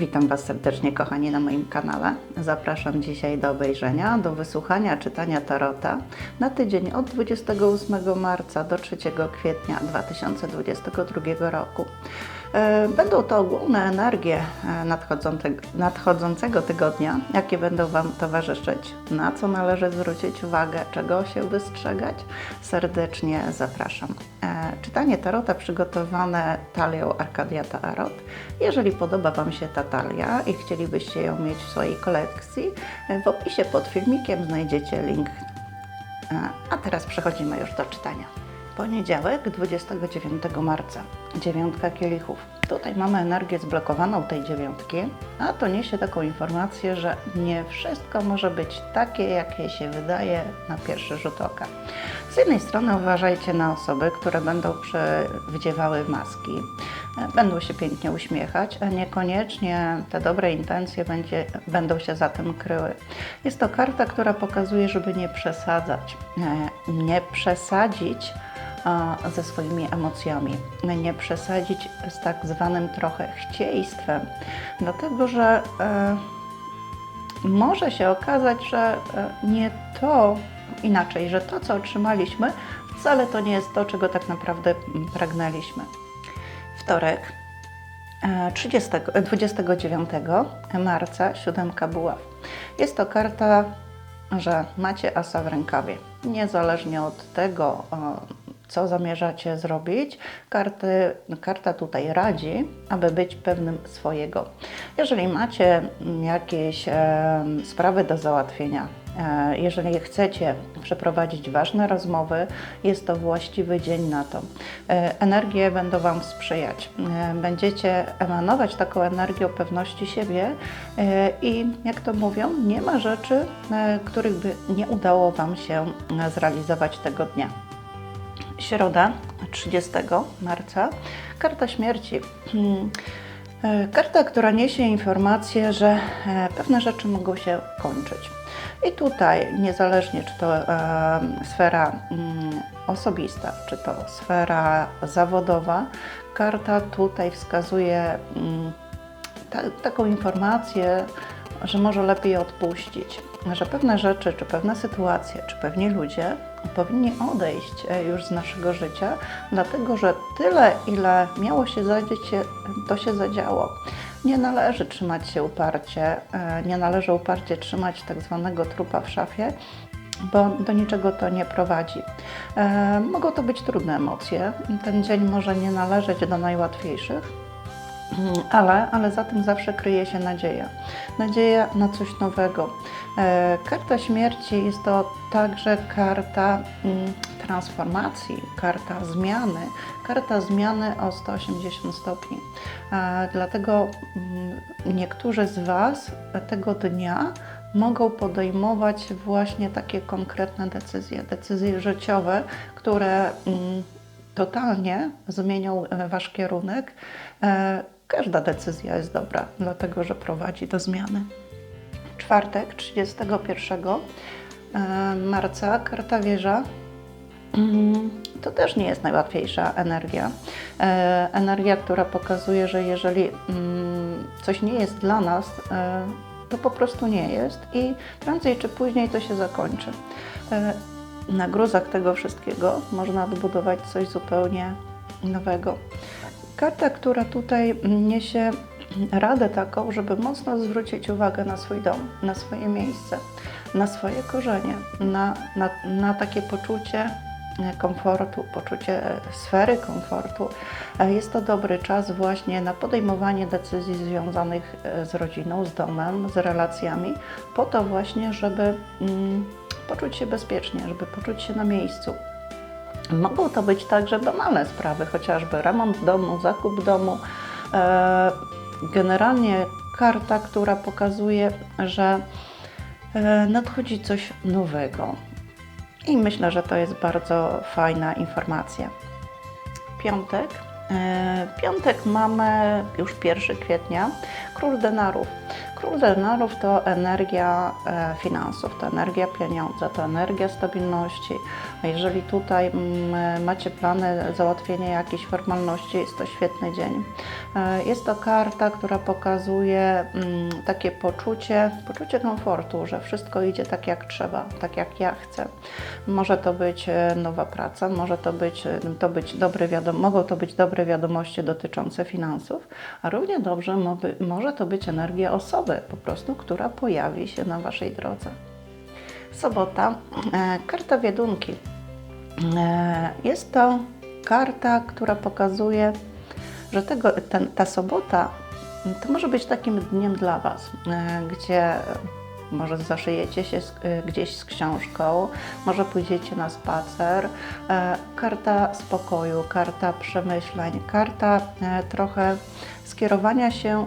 Witam Was serdecznie, kochani, na moim kanale. Zapraszam dzisiaj do obejrzenia, do wysłuchania czytania Tarota na tydzień od 28 marca do 3 kwietnia 2022 roku. E, Będą to ogólne energie e, nadchodzącego, nadchodzącego tygodnia, jakie będą Wam towarzyszyć, na co należy zwrócić uwagę, czego się wystrzegać. Serdecznie zapraszam. E, Czytanie Tarota przygotowane talią Arcadia Tarot. Jeżeli podoba Wam się ta talia i chcielibyście ją mieć w swojej kolekcji, w opisie pod filmikiem znajdziecie link. A teraz przechodzimy już do czytania. Poniedziałek, 29 marca, dziewiątka kielichów. Tutaj mamy energię zblokowaną tej dziewiątki, a to niesie taką informację, że nie wszystko może być takie, jakie się wydaje na pierwszy rzut oka. Z jednej strony uważajcie na osoby, które będą przywdziewały maski, e, będą się pięknie uśmiechać, a niekoniecznie te dobre intencje będzie, będą się za tym kryły. Jest to karta, która pokazuje, żeby nie przesadzać, e, nie przesadzić ze swoimi emocjami, nie przesadzić z tak zwanym trochę chcieństwem, dlatego że e, może się okazać, że e, nie to inaczej, że to, co otrzymaliśmy, wcale to nie jest to, czego tak naprawdę pragnęliśmy. Wtorek, e, 30, e, 29 marca, siódemka buław. Jest to karta, że macie asa w rękawie. Niezależnie od tego, co zamierzacie zrobić, karty, karta tutaj radzi, aby być pewnym swojego. Jeżeli macie jakieś e, sprawy do załatwienia, e, jeżeli chcecie przeprowadzić ważne rozmowy, jest to właściwy dzień na to. E, Energie będą Wam sprzyjać. E, Będziecie emanować taką energią pewności siebie e, i jak to mówią, nie ma rzeczy, e, których by nie udało Wam się e, zrealizować tego dnia. Środa, 30 marca, karta śmierci. Hmm. E, Karta, która niesie informację, że e, pewne rzeczy mogą się kończyć. I tutaj, niezależnie czy to e, sfera mm, osobista, czy to sfera zawodowa, karta tutaj wskazuje mm, ta, taką informację, że może lepiej odpuścić, że pewne rzeczy, czy pewne sytuacje, czy pewni ludzie powinni odejść e, już z naszego życia, dlatego że tyle, ile miało się zadzieć, to się zadziało. Nie należy trzymać się uparcie, e, nie należy uparcie trzymać tak zwanego trupa w szafie, bo do niczego to nie prowadzi. E, mogą to być trudne emocje. Ten dzień może nie należeć do najłatwiejszych, ale, ale za tym zawsze kryje się nadzieja. Nadzieja na coś nowego. E, karta śmierci jest to także karta mm, transformacji, karta zmiany, karta zmiany o 180 stopni. E, dlatego mm, niektórzy z Was tego dnia mogą podejmować właśnie takie konkretne decyzje, decyzje życiowe, które mm, totalnie zmienią e, Wasz kierunek. Każda decyzja jest dobra, dlatego że prowadzi do zmiany. Czwartek, 31 e, marca, karta wieża. Mm, To też nie jest najłatwiejsza energia. E, Energia, która pokazuje, że jeżeli mm, coś nie jest dla nas, e, to po prostu nie jest i prędzej czy później to się zakończy. Na gruzach tego wszystkiego można odbudować coś zupełnie nowego. Karta, która tutaj niesie radę taką, żeby mocno zwrócić uwagę na swój dom, na swoje miejsce, na swoje korzenie, na, na, na takie poczucie e, komfortu, poczucie e, sfery komfortu. E, Jest to dobry czas właśnie na podejmowanie decyzji związanych z rodziną, z domem, z relacjami, po to właśnie, żeby mm, poczuć się bezpiecznie, żeby poczuć się na miejscu. Mogą to być także banalne sprawy, chociażby remont domu, zakup domu. E, Generalnie karta, która pokazuje, że e, nadchodzi coś nowego. I myślę, że to jest bardzo fajna informacja. Piątek. E, Piątek mamy już 1 kwietnia. Król denarów. Król denarów to energia e, finansów, to energia pieniądza, to energia stabilności. Jeżeli tutaj mm, macie plany załatwienia jakichś formalności, jest to świetny dzień. E, Jest to karta, która pokazuje mm, takie poczucie, poczucie komfortu, że wszystko idzie tak jak trzeba, tak jak ja chcę. Może to być e, nowa praca, może to być, to być dobre mogą to być dobre wiadomości dotyczące finansów, a równie dobrze może to być energia osoby po prostu, która pojawi się na Waszej drodze. Sobota, e, karta wiedunki. E, Jest to karta, która pokazuje, że tego, ten, ta sobota to może być takim dniem dla Was, e, gdzie może zaszyjecie się gdzieś z książką, może pójdziecie na spacer. Karta spokoju, karta przemyśleń, karta trochę skierowania się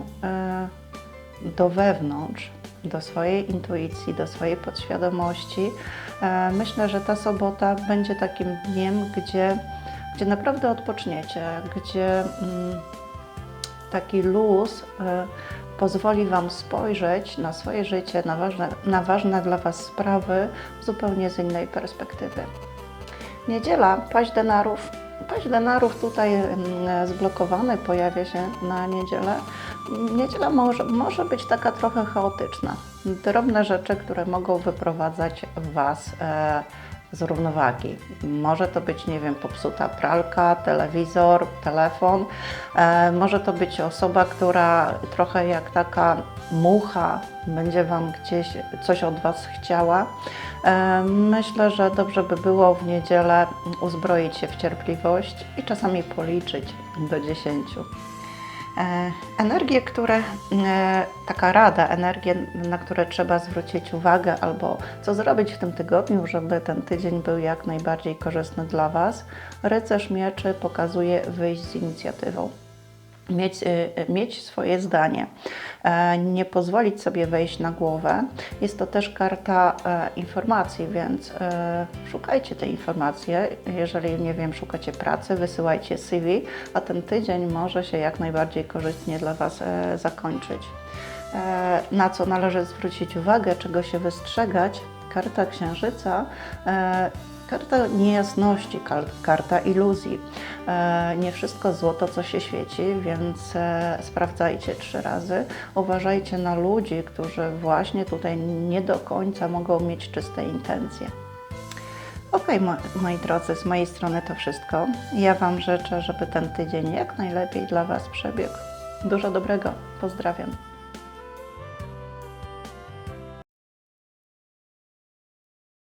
do wewnątrz, do swojej intuicji, do swojej podświadomości. E, Myślę, że ta sobota będzie takim dniem, gdzie, gdzie naprawdę odpoczniecie, gdzie mm, taki luz e, pozwoli Wam spojrzeć na swoje życie, na ważne, na ważne dla Was sprawy zupełnie z innej perspektywy. Niedziela, paść denarów. Paść denarów tutaj mm, zblokowany pojawia się na niedzielę. Niedziela może, może być taka trochę chaotyczna. Drobne rzeczy, które mogą wyprowadzać Was e, z równowagi. Może to być, nie wiem, popsuta pralka, telewizor, telefon. E, może to być osoba, która trochę jak taka mucha będzie Wam gdzieś coś od Was chciała. E, Myślę, że dobrze by było w niedzielę uzbroić się w cierpliwość i czasami policzyć do 10. E, Energie, które, e, taka rada, energie, na które trzeba zwrócić uwagę, albo co zrobić w tym tygodniu, żeby ten tydzień był jak najbardziej korzystny dla Was. Rycerz mieczy pokazuje wyjść z inicjatywą. Mieć, y, mieć swoje zdanie, e, nie pozwolić sobie wejść na głowę. Jest to też karta e, informacji, więc e, szukajcie tej informacji. Jeżeli, nie wiem, szukacie pracy, wysyłajcie CV, a ten tydzień może się jak najbardziej korzystnie dla Was zakończyć. Na co należy zwrócić uwagę, czego się wystrzegać? Karta księżyca e, Karta niejasności, kar- karta iluzji. E, Nie wszystko złoto, co się świeci, więc e, sprawdzajcie trzy razy. Uważajcie na ludzi, którzy właśnie tutaj nie do końca mogą mieć czyste intencje. Ok, mo- moi drodzy, z mojej strony to wszystko. Ja Wam życzę, żeby ten tydzień jak najlepiej dla Was przebiegł. Dużo dobrego. Pozdrawiam.